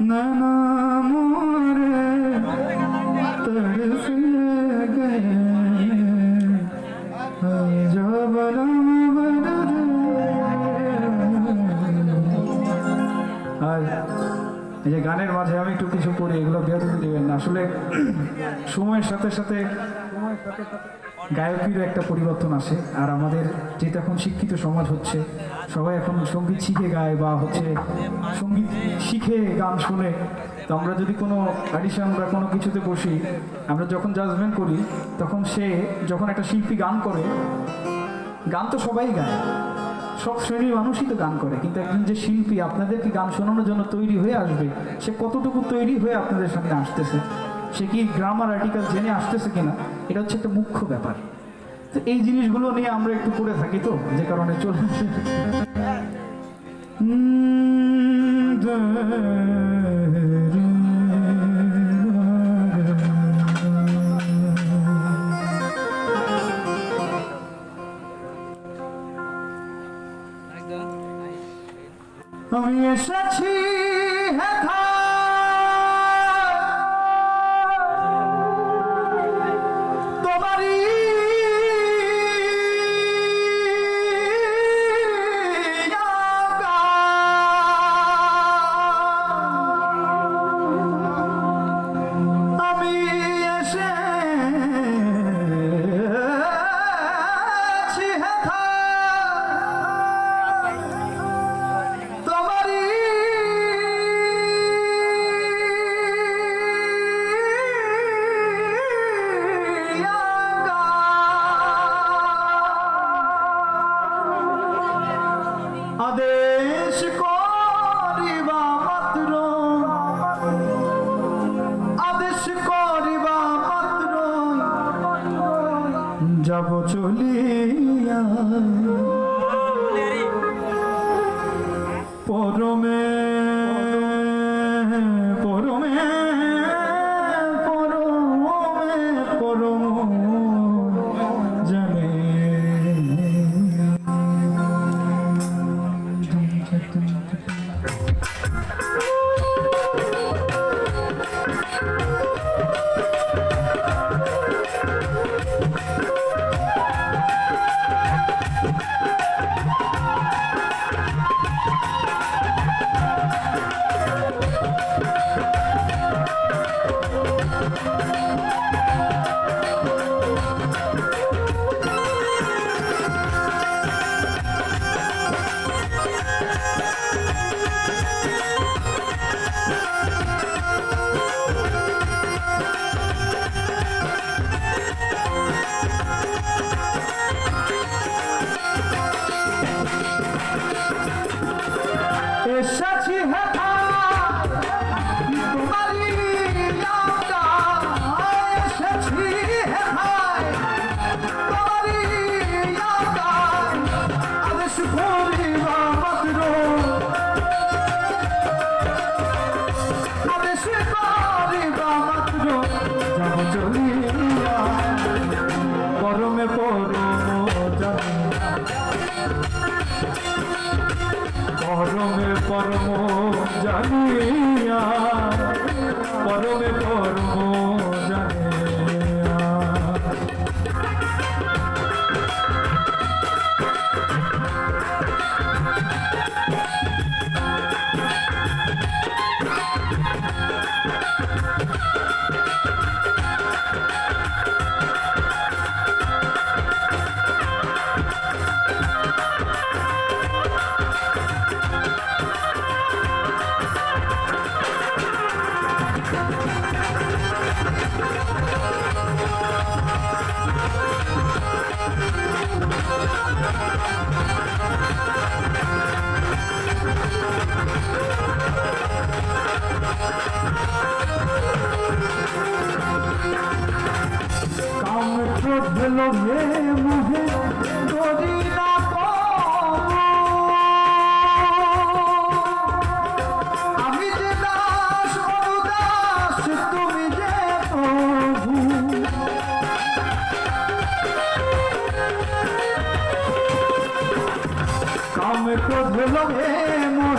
না না এই যে গানের মাঝে আমি একটু কিছু করি এগুলো বেরোতে দেবেন না। আসলে সময়ের সাথে সাথে গায়কিরও একটা পরিবর্তন আসে। আর আমাদের যেটা এখন শিক্ষিত সমাজ হচ্ছে, সবাই এখন সংগীত শিখে গায় বা হচ্ছে সংগীত শিখে গান শুনে, তো আমরা যদি কোনো অ্যাডিশন বা কোনো কিছুতে বসি, আমরা যখন জাজমেন্ট করি, তখন সে যখন একটা শিল্পী গান করে, গান তো সবাই গায়। সব শ্রেণির মানুষই তো গান করে, কিন্তু একজন যে শিল্পী আপনাদেরকে গান শোনানোর জন্য তৈরি হয়ে আসবে, সে কতটুকু তৈরি হয়ে আপনাদের সামনে আসতেছে? সে কি গ্রামার আর্টিকেল জেনে আসতেছে কিনা? এটা হচ্ছে একটা মুখ্য ব্যাপার। তো এই জিনিসগুলো নিয়ে আমরা একটু করে থাকি তো, যে কারণে চলে আসে। এসেছি হেথা পরমে পরমে জানিয়া পরমে পরম লোভে মোহে করি না আমি যে দাস দাস তুমি যে প্রভু। কাম ক্রোধ লোভে মোহে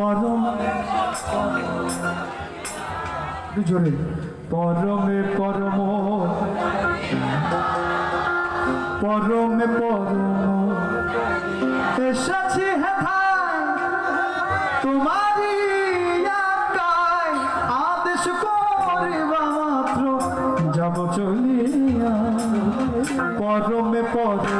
পরম জোরে পরমে পরম পরমে পরম। এসেছি হেথায় তোমারই আদেশ করিবা মাত্র। যাব চলিয়া, পরমে পরম।